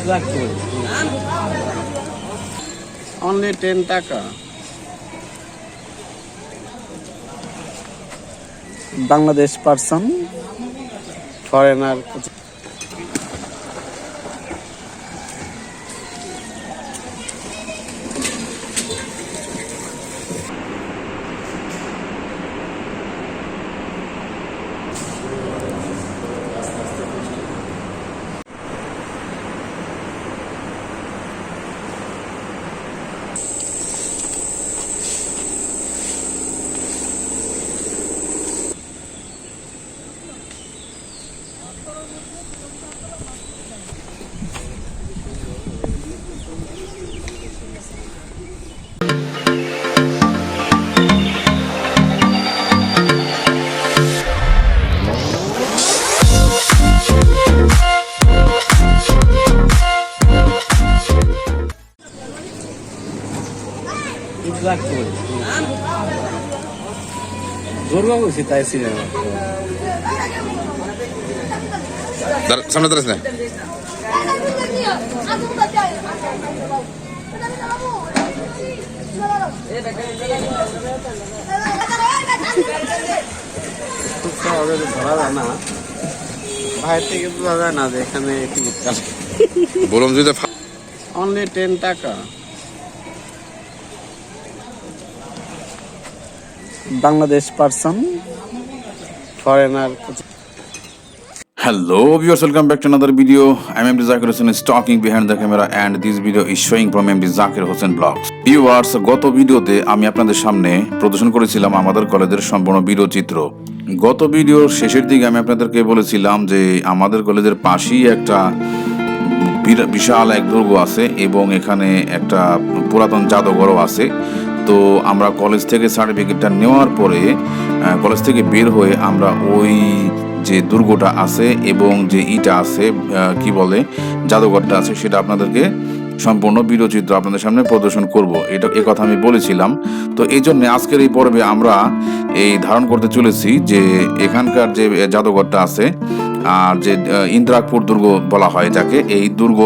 Exactly. Only 10 টাকা Bangladesh person foreigner Durga বলছি তাই সিনেমা সামনে দাঁড়াস না। ধরা যায় না বাইরে থেকে বোঝা যায় না যে এখানে টিকিট কাটে বললাম যদি অনলি টেন টাকা। Bangladesh person foreigner Hello viewers, welcome back to another video. I'm MD Zakir Hussain is talking behind the camera and this video is showing from MD Zakir Hussain Vlogs. Viewers, গত ভিডিওতে আমি আপনাদের সামনে প্রদর্শন করেছিলাম আমাদের কলেজের সম্পূর্ণ ভিডিও চিত্র গত ভিডিওর শেষের দিকে আমি আপনাদেরকে বলেছিলাম যে আমাদের কলেজের পাশেই একটা বিশাল এক দুর্গ আছে এবং এখানে একটা পুরাতন জাদুঘরও আছে তো আমরা কলেজ থেকে সার্টিফিকেটটা নেওয়ার পরে কলেজ থেকে বের হয়ে আমরা ওই যে দুর্গটা আছে এবং যে ইটা আছে কি বলে, জাদুঘরটা আছে, সেটা আপনাদেরকে সম্পূর্ণ ভিডিওচিত্র আপনাদের সামনে প্রদর্শন করব। এটা এ কথা আমি বলেছিলাম। তো এই জন্য আজকের এই পর্বে আমরা এই ধারণ করতে চলেছি যে এখানকার যে জাদুঘরটা আছে, আর যে ইন্দ্রাকপুর দুর্গ বলা হয় যাকে এই দুর্গ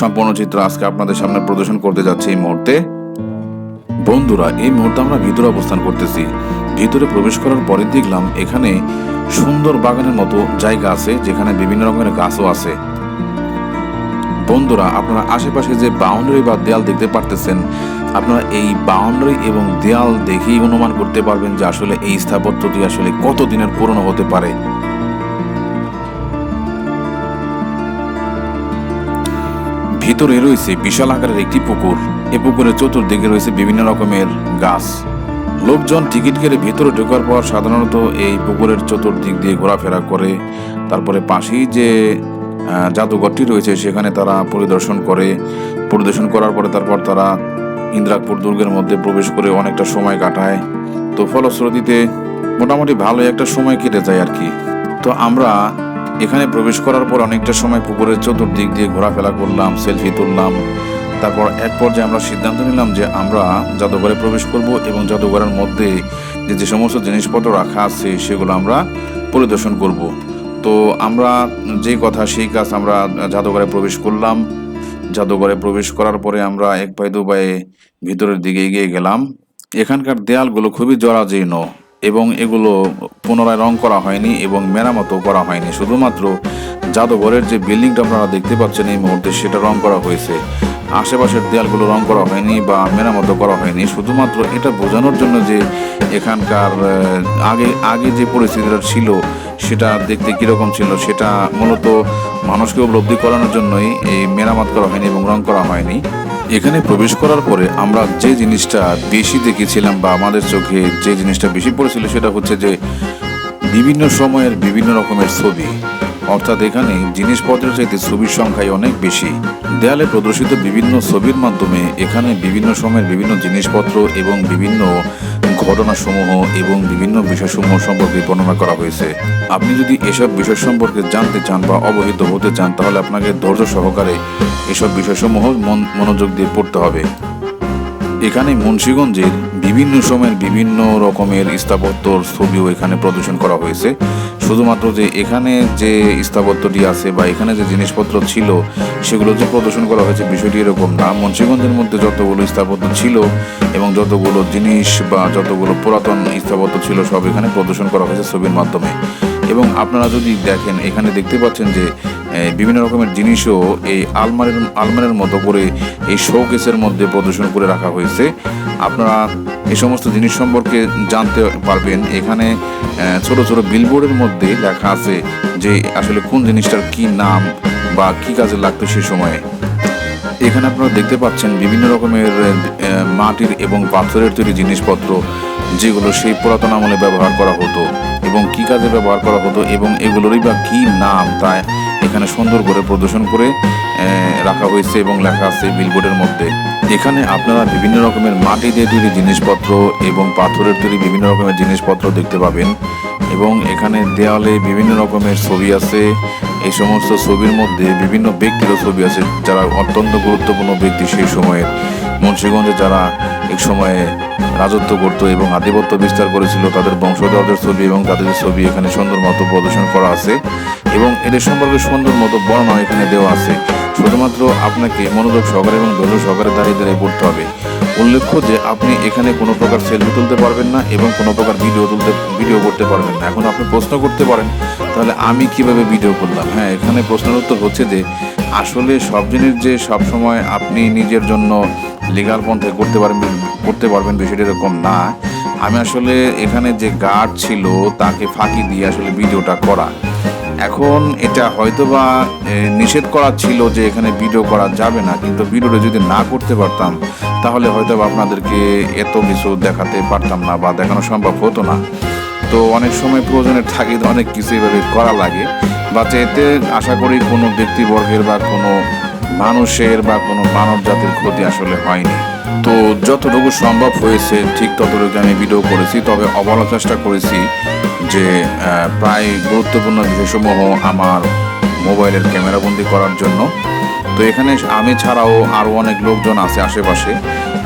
সম্পূর্ণ চিত্র আজকে আপনাদের সামনে প্রদর্শন করতে যাচ্ছে এই মুহূর্তে। বন্ধুরা, এই মুহূর্তে আমরা ভিতরে অবস্থান করতেছি। ভিতরে প্রবেশ করার পরে দেখলাম এখানে সুন্দর বাগানের মতো জায়গা আছে, যেখানে বিভিন্ন রকমের গাছও আছে। বন্ধুরা, আপনারা আশেপাশে যে বাউন্ডারি বা দেয়াল দেখতে পারতেছেন, আপনারা এই বাউন্ডারি এবং দেয়াল দেখেই অনুমান করতে পারবেন যে আসলে এই স্থাপত্যটি আসলে কত দিনের পুরনো হতে পারে। ভিতরে রয়েছে বিশাল আকারের একটি পুকুর। এ পুকুরের চতুর্দিকে রয়েছে বিভিন্ন রকমের গাছ। লোকজন টিকিট কেটে ভিতরে ঢোকার পর সাধারণত এই পুকুরের চতুর্দিক দিয়ে ঘোরাফেরা করে, তারপরে পাশেই যে জাদুঘরটি রয়েছে সেখানে তারা পরিদর্শন করে। পরিদর্শন করার পরে তারপর তারা ইন্দ্রাকপুর দুর্গের মধ্যে প্রবেশ করে অনেকটা সময় কাটায়। তো ফলশ্রুতিতে মোটামুটি ভালো একটা সময় কেটে যায় আর কি। তো আমরা এখানে প্রবেশ করার পর অনেকটা সময় পুকুরের চতুর্দিক দিয়ে ঘোরাফেরা করলাম, সেলফি তুললাম। তারপর এক পর্যায়ে আমরা সিদ্ধান্ত নিলাম যে আমরা জাদুঘরে প্রবেশ করব এবং জাদুঘরের মধ্যে যে যে সমস্ত জিনিসপত্র রাখা আছে সেগুলো আমরা পরিদর্শন করব। তো আমরা যে কথা সেই কাজ আমরা জাদুঘরে প্রবেশ করলাম। জাদুঘরে প্রবেশ করার পরে আমরা এক পায়ে দু পায়ে ভিতরের দিকে এগিয়ে গেলাম। এখানকার দেয়ালগুলো খুবই জরাজীর্ণ এবং এগুলো পুনরায় রং করা হয়নি এবং মেরামতও করা হয়নি। শুধুমাত্র জাদুঘরের যে বিল্ডিংটা আপনারা দেখতে পাচ্ছেন এই মুহূর্তে, সেটা রং করা হয়েছে। আশেপাশের দেয়ালগুলো রং করা হয়নি বা মেরামতো করা হয়নি। শুধুমাত্র এটা বোঝানোর জন্য যে এখানকার আগে আগে যে পরিস্থিতিটা ছিল, সেটা দেখতে কীরকম ছিল, সেটা মূলত মানুষকে উপলব্ধি করানোর জন্যই এই মেরামত করা হয়নি এবং রং করা হয়নি। এখানে প্রবেশ করার পরে আমরা যে জিনিসটা বেশি দেখেছিলাম বা আমাদের চোখে যে জিনিসটা বেশি পড়েছিল, সেটা হচ্ছে যে বিভিন্ন সময়ের বিভিন্ন রকমের ছবি। অর্থাৎ এখানে জিনিসপত্রের চাইতে ছবির সংখ্যাই অনেক বেশি। দেয়ালে প্রদর্শিত বিভিন্ন ছবির মাধ্যমে এখানে বিভিন্ন সময়ের বিভিন্ন জিনিসপত্র এবং বিভিন্ন ঘটনাসমূহ এবং বিভিন্ন বিষয়সমূহ সম্পর্কে বর্ণনা করা হয়েছে। আপনি যদি এসব বিষয় সম্পর্কে জানতে চান বা অবহিত হতে চান, তাহলে আপনাকে ধৈর্য সহকারে এসব বিষয়সমূহ মন- মনোযোগ দিয়ে পড়তে হবে। এখানে মুন্সীগঞ্জের বিভিন্ন সময়ের বিভিন্ন রকমের স্থাপত্যর ছবিও এখানে প্রদর্শন করা হয়েছে। শুধুমাত্র যে এখানে যে স্থাপত্যটি আছে বা এখানে যে জিনিসপত্র ছিল, সেগুলো যে প্রদর্শন করা হয়েছে বিষয়টি এরকম না। মুন্সিগঞ্জের মধ্যে যতগুলো স্থাপত্য ছিল এবং যতগুলো জিনিস বা যতগুলো পুরাতন স্থাপত্য ছিল, সব এখানে প্রদর্শন করা হয়েছে ছবির মাধ্যমে। এবং আপনারা যদি দেখেন, এখানে দেখতে পাচ্ছেন যে বিভিন্ন রকমের জিনিসও এই আলমারির আলমারির মতো করে এই শোকেসের মধ্যে প্রদর্শন করে রাখা হয়েছে। আপনারা এই সমস্ত জিনিস সম্পর্কে জানতে পারবেন। এখানে ছোট ছোট বিলবোর্ডের মধ্যে লেখা আছে যে আসলে কোন জিনিসটার কি নাম বা কি কাজে লাগতো সে সময়ে। এখানে আপনারা দেখতে পাচ্ছেন বিভিন্ন রকমের মাটির এবং পাথরের তৈরি জিনিসপত্র, যেগুলো সেই পুরাতন আমলে ব্যবহার করা হতো এবং কি কাজে ব্যবহার করা হতো এবং এগুলোরই বা কি নাম তা এখানে সুন্দর করে প্রদর্শন করে রাখা হয়েছে এবং লেখা আছে বিলবোর্ডের মধ্যে। এখানে আপনারা বিভিন্ন রকমের মাটি দিয়ে তৈরি জিনিসপত্র এবং পাথরের তৈরি বিভিন্ন রকমের জিনিসপত্র দেখতে পাবেন এবং এখানে দেওয়ালে বিভিন্ন রকমের ছবি আছে। এই সমস্ত ছবির মধ্যে বিভিন্ন ব্যক্তিরও ছবি আছে। যারা অত্যন্ত গুরুত্বপূর্ণ ব্যক্তি সেই সময়ের মুন্সিগঞ্জে যারা এক সময়ে রাজত্ব করত এবং আধিপত্য বিস্তার করেছিল। তাদের বংশধরদের ছবি এবং তাদের ছবি এখানে সুন্দর মতো প্রদর্শন করা আছে এবং এদের সম্পর্কে সুন্দর মতো বর্ণনা এখানে দেওয়া আছে। শুধুমাত্র আপনাকে মনোযোগ সহকারে এবং ধৈর্য সহকারে দাঁড়িয়ে দাঁড়িয়ে পড়তে হবে। উল্লেখ্য যে আপনি এখানে কোনো প্রকার সেলফি তুলতে পারবেন না এবং কোনো প্রকার ভিডিও তুলতে ভিডিও করতে পারবেন না। এখন আপনি প্রশ্ন করতে পারেন, তাহলে আমি কীভাবে ভিডিও করলাম? হ্যাঁ এখানে প্রশ্নের উত্তর হচ্ছে যে, আসলে সব জিনিস যে সব সময় আপনি নিজের জন্য লিগাল পন্থায় করতে পারবেন করতে পারবেন বিষয়টা এরকম না। আমি আসলে এখানে যে গার্ড ছিল, তাকে ফাঁকি দিয়ে আসলে ভিডিওটা করা। এখন এটা হয়তোবা নিষেধ করা ছিল যে এখানে ভিডিও করা যাবে না, কিন্তু ভিডিওটা যদি না করতে পারতাম তাহলে হয়তো আপনাদেরকে এত কিছু দেখাতে পারতাম না বা দেখানো সম্ভব হতো না। তো অনেক সময় প্রয়োজনের থাকিতে অনেক কিছু এভাবে করা লাগে। বা এতে আশা করি কোনো ব্যক্তিবর্গের বা কোনো মানুষের বা কোনো মানব জাতির ক্ষতি আসলে হয়নি। তো যতটুকু সম্ভব হয়েছে, ঠিক ততটুকু আমি ভিডিও করেছি। তবে অবলা চেষ্টা করেছি যে প্রায় গুরুত্বপূর্ণ বিষয়সমূহ আমার মোবাইলের ক্যামেরাবন্দি করার জন্য। তো এখানে আমি ছাড়াও আরও অনেক লোকজন আছে আশেপাশে।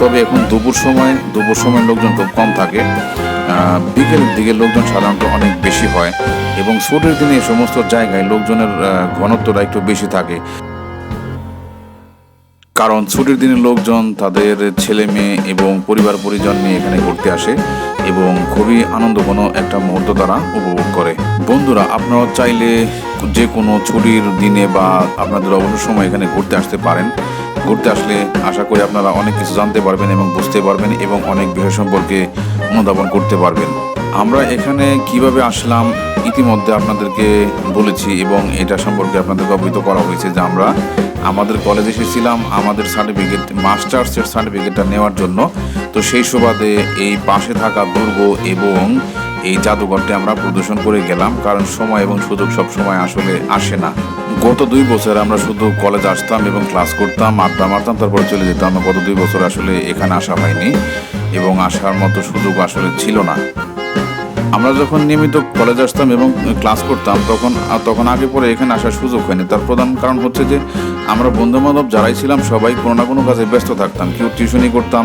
তবে এখন দুপুর সময় দুপুর সময় লোকজন খুব কম থাকে। বিকেলের দিকে লোকজন সাধারণত অনেক বেশি হয় এবং ছুটির দিনে সমস্ত জায়গায় লোকজনের ঘনত্বটা একটু বেশি থাকে। কারণ ছুটির দিনে লোকজন তাদের ছেলে মেয়ে এবং পরিবার পরিজন নিয়ে এখানে ঘুরতে আসে। এবং খুবই আনন্দঘন একটা মুহূর্ত তারা উপভোগ করে। বন্ধুরা আপনারা চাইলে যে কোনো ছুটির দিনে বা আপনাদের অবসর সময় এখানে ঘুরতে আসতে পারেন। ঘুরতে আসলে আশা করি আপনারা অনেক কিছু জানতে পারবেন এবং বুঝতে পারবেন এবং অনেক বিষয় সম্পর্কে অনুধাবন করতে পারবেন। আমরা এখানে কীভাবে আসলাম ইতিমধ্যে আপনাদেরকে বলেছি এবং এটা সম্পর্কে আপনাদেরকে অবহিত করা হয়েছে যে আমরা আমাদের কলেজে এসেছিলাম, আমাদের সার্টিফিকেট মাস্টার্সের সার্টিফিকেটটা নেওয়ার জন্য। তো সেই সুবাদে এই পাশে থাকা দুর্গ এবং এই জাদুঘরটি আমরা প্রদর্শন করে গেলাম, কারণ সময় এবং সুযোগ সব সময় আসলে আসে না। গত দুই বছর আমরা শুধু কলেজ আসতাম এবং ক্লাস করতাম, আড্ডা মারতাম, তারপরে চলে যেতাম। গত দুই বছর আসলে এখানে আসা হয়নি এবং আসার মতো সুযোগ আসলে ছিল না। আমরা যখন নিয়মিত কলেজ আসতাম এবং ক্লাস করতাম, তখন তখন আগে পরে এখানে আসার সুযোগ হয়নি। তার প্রধান কারণ হচ্ছে যে, আমরা বন্ধু বান্ধব যারাই ছিলাম, সবাই কোনো না কোনো কাজে ব্যস্ত থাকতাম। কেউ টিউশনি করতাম,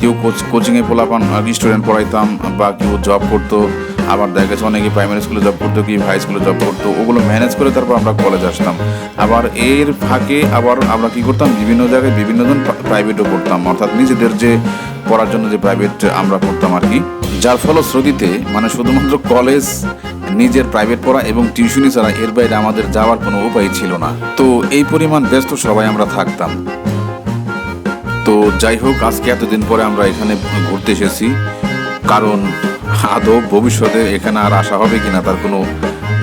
কেউ কোচিংয়ে পোলাপান স্টুডেন্ট পড়াইতাম বা কেউ জব করতো। আবার দেখা গেছে অনেকে প্রাইমারি স্কুলে জব করতো কি হাই স্কুলে জব করতো, ওগুলো ম্যানেজ করে তারপর আমরা কলেজ আসতাম। আবার এর ফাঁকে আবার আমরা কি করতাম, বিভিন্ন জায়গায় বিভিন্ন জন প্রাইভেটও করতাম। অর্থাৎ নিজেদের যে পড়ার জন্য যে প্রাইভেট আমরা করতাম আর কি। যার ফলশ্রুতিতে মানে শুধুমাত্র কলেজ নিজের প্রাইভেট পড়া এবং টিউশনি ছাড়া এর বাইরে আমাদের যাওয়ার কোনো উপায় ছিল না। তো এই পরিমাণ ব্যস্ত সবাই আমরা থাকতাম। তো যাই হোক, আজকে এতদিন পরে আমরা এখানে ঘুরতে এসেছি। কারণ আদৌ ভবিষ্যতে এখানে আর আসা হবে কিনা তার কোনো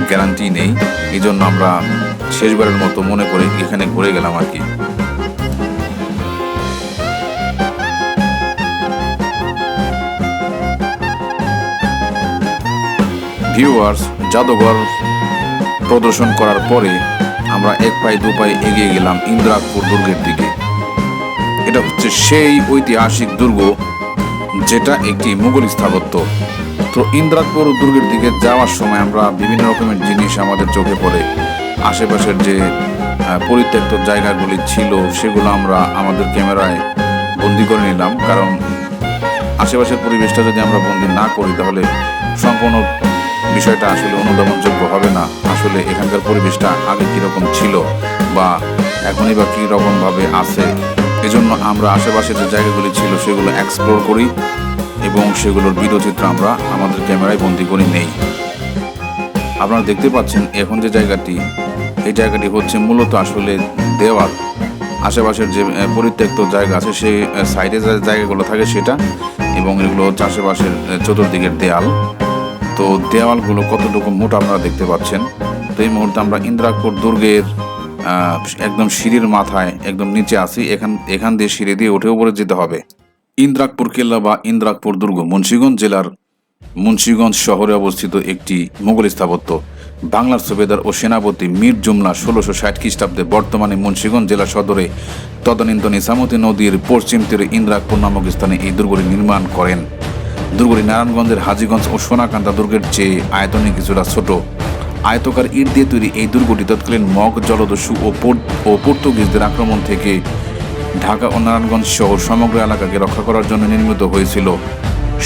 গ্যারান্টি নেই। এই জন্য আমরা শেষবারের মতো মনে করে এখানে ঘুরে গেলাম আর কি। ভিউয়ার্স জাদুঘর প্রদর্শন করার পরে আমরা এক পায়ে দু পায়ে এগিয়ে গেলাম ইন্দ্রাকপুর দুর্গের দিকে। এটা হচ্ছে সেই ঐতিহাসিক দুর্গ যেটা একটি মুঘল স্থাপত্য। তো ইন্দ্রাকপুর দুর্গের দিকে যাওয়ার সময় আমরা বিভিন্ন রকমের জিনিস আমাদের চোখে পড়ে। আশেপাশের যে পরিত্যক্ত জায়গাগুলি ছিল, সেগুলো আমরা আমাদের ক্যামেরায় বন্দি করে নিলাম। কারণ আশেপাশের পরিবেশটা যদি আমরা বন্দি না করি, তাহলে সম্পূর্ণ বিষয়টা আসলে অনুধাবনযোগ্য হবে না। আসলে এখানকার পরিবেশটা আগে কীরকম ছিল বা এখনই বা কী রকমভাবে আছে, এজন্য আমরা আশেপাশে যে জায়গাগুলি ছিল সেগুলো এক্সপ্লোর করি এবং সেগুলোর ভিডিও চিত্র আমরা আমাদের ক্যামেরায় বন্দি করে নেই। আপনারা দেখতে পাচ্ছেন এখন যে জায়গাটি, এই জায়গাটি হচ্ছে মূলত আসলে দেওয়াল। আশেপাশের যে পরিত্যক্ত জায়গা আছে সেই সাইডে যে জায়গাগুলো থাকে সেটা এবং এগুলো হচ্ছে আশেপাশের চতুর্দিকের দেয়াল। তো দেওয়ালগুলো কতটুকু মোটা আপনারা দেখতে পাচ্ছেন। তো এই মুহূর্তে আমরা ইন্দ্রাকপুর দুর্গের একদম সিঁড়ির মাথায়, একদম নিচে আছি, এখান এখান দিয়ে সিঁড়ি দিয়ে উঠে উপরে যেতে হবে। ইন্দ্রাকপুর কেল্লা বা ইন্দ্রাকপুর দুর্গ, মুন্সিগঞ্জ জেলার মুন্সিগঞ্জ শহরে অবস্থিত একটি মোগল স্থাপত্য। বাংলার সুবেদার ও সেনাপতি মীর জুমলা ষোলোশো ষাট খ্রিস্টাব্দে বর্তমানে মুন্সিগঞ্জ জেলা সদরে তদানীন্তন ইসামতি নদীর পশ্চিম তীরে ইন্দ্রাকপুর নামক স্থানে এই দুর্গটি নির্মাণ করেন। দুর্গটি নারায়ণগঞ্জের হাজীগঞ্জ ও সোনাকান্দা দুর্গের চেয়ে আয়তনে কিছুটা ছোট। আয়তকার ইট দিয়ে তৈরি এই দুর্গটি তৎকালীন মগ, জলদস্যু ও ও পর্তুগিজদের আক্রমণ থেকে ঢাকা ও নারায়ণগঞ্জ শহর সমগ্র এলাকাকে রক্ষা করার জন্য নির্মিত হয়েছিল।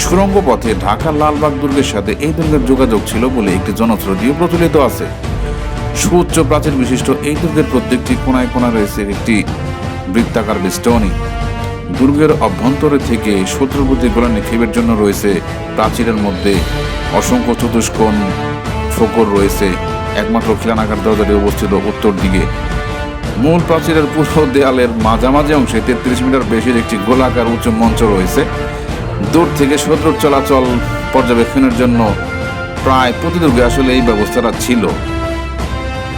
সুড়ঙ্গ পথে ঢাকা লালবাগ দুর্গের সাথে এই দুর্গের যোগাযোগ ছিল বলে একটি জনশ্রুতিও প্রচলিত আছে। সুউচ্চ প্রাচীর বিশিষ্ট এই দুর্গের প্রত্যেকটি কোনায় কোনায় রয়েছে একটি বৃত্তাকার বেষ্টনী। দুর্গের অভ্যন্তরে থেকে শত্রুর প্রতি গোলা নিক্ষেপের জন্য রয়েছে প্রাচীরের মধ্যে অসংখ্য চতুষ্কোণ ফোকর রয়েছে। একমাত্র খিলানাকার দরজাটি অবস্থিত উত্তর দিকে। মূল প্রাচীরের পুরো দেয়ালের মাঝামাঝি অংশে তেত্রিশ মিটার বেশির একটি গোলাকার উচ্চ মঞ্চ রয়েছে। দূর থেকে শত্রুর চলাচল পর্যবেক্ষণের জন্য প্রায় প্রতি দুর্গে আসলে এই ব্যবস্থাটা ছিল।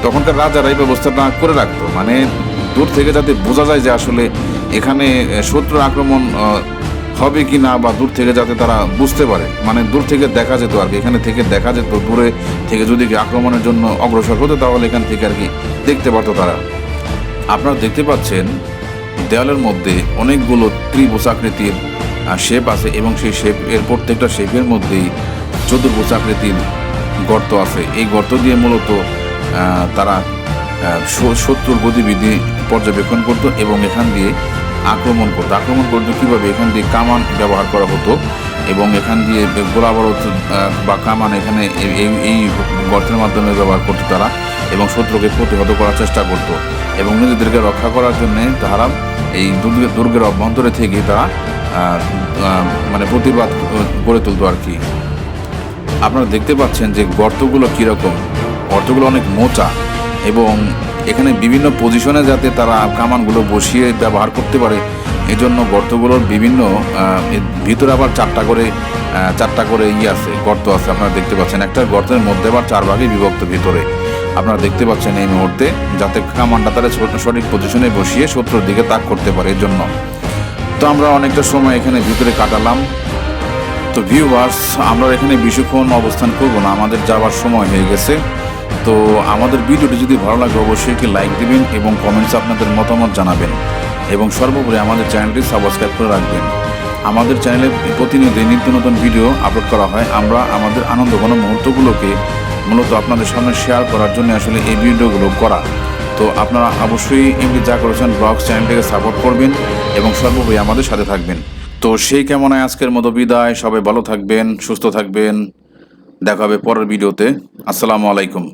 তখনকার রাজারা এই ব্যবস্থাটা করে রাখতো। মানে দূর থেকে যাতে বোঝা যায় যে আসলে এখানে শত্রুর আক্রমণ হবে কি না বা দূর থেকে যাতে তারা বুঝতে পারে? মানে দূর থেকে দেখা যেত আর কি। এখানে থেকে দেখা যেত, দূরে থেকে যদি আক্রমণের জন্য অগ্রসর হতো তাহলে এখান থেকে আর কি দেখতে পারতো তারা। আপনারা দেখতে পাচ্ছেন দেওয়ালের মধ্যে অনেকগুলো ত্রিভুজ আকৃতির শেপ আছে এবং সেই শেপ এর প্রত্যেকটা শেপের মধ্যেই চতুর্ভুজ গর্ত আছে। এই গর্ত দিয়ে মূলত তারা শত্রুর গতিবিধি পর্যবেক্ষণ করতো এবং এখান দিয়ে আক্রমণ করতো। আক্রমণ করতো কীভাবে? এখান দিয়ে কামান ব্যবহার করা হতো এবং এখান দিয়ে গোলা বারুদ বা কামান এখানে এই- গর্তের মাধ্যমে ব্যবহার করতো তারা এবং শত্রুকে প্রতিহত করার চেষ্টা করত এবং নিজেদেরকে রক্ষা করার জন্য তারা এই দুর্গের দুর্গের অভ্যন্তরে থেকে তারা মানে প্রতিবাদ গড়ে তুলতো আর কি। আপনারা দেখতে পাচ্ছেন যে গর্তগুলো কীরকম? গর্তগুলো অনেক মোচা এবং এখানে বিভিন্ন পজিশনে যাতে তারা কামানগুলো বসিয়ে ব্যবহার করতে পারে, এজন্য গর্তগুলোর বিভিন্ন ভিতরে আবার চারটা করে চারটা করে ইয়ে আছে, গর্ত আছে, আপনারা দেখতে পাচ্ছেন। একটা গর্তের মধ্যে আবার চার ভাগে বিভক্ত ভিতরে। আপনারা দেখতে পাচ্ছেন এই মুহূর্তে, যাতে কামানটা তারা সঠিক পজিশনে বসিয়ে শত্রুর দিকে তাক করতে পারে এর জন্য তো আমরা অনেকটা সময় এখানে ভিতরে কাটালাম। তো ভিউয়ার্স আমরা এখানে বেশিক্ষণ অবস্থান করব না, আমাদের যাওয়ার সময় হয়ে গেছে। তো আমাদের ভিডিওটি যদি ভালো লাগে অবশ্যই একটি লাইক দিবেন এবং কমেন্টসে আপনাদের মতামত জানাবেন। এবং সর্বোপরি আমাদের চ্যানেলটি সাবস্ক্রাইব করে রাখবেন। আমাদের চ্যানেলে প্রতিনিয়ত নিত্য নতুন ভিডিও আপলোড করা হয়। আমরা আমাদের আনন্দঘন মুহূর্তগুলোকে মূলত আপনাদের সামনে শেয়ার করার জন্য আসলে এই ভিডিওগুলো করা। তো আপনারা অবশ্যই এমনি যা করেছেন ব্লগ চ্যানেলটিকে সাপোর্ট করবেন এবং সর্বোপরি আমাদের সাথে থাকবেন। তো সেই কেমনায় আজকের মতো বিদায়। সবাই ভালো থাকবেন, সুস্থ থাকবেন। দেখা হবে পরের ভিডিওতে। আসসালামু আলাইকুম।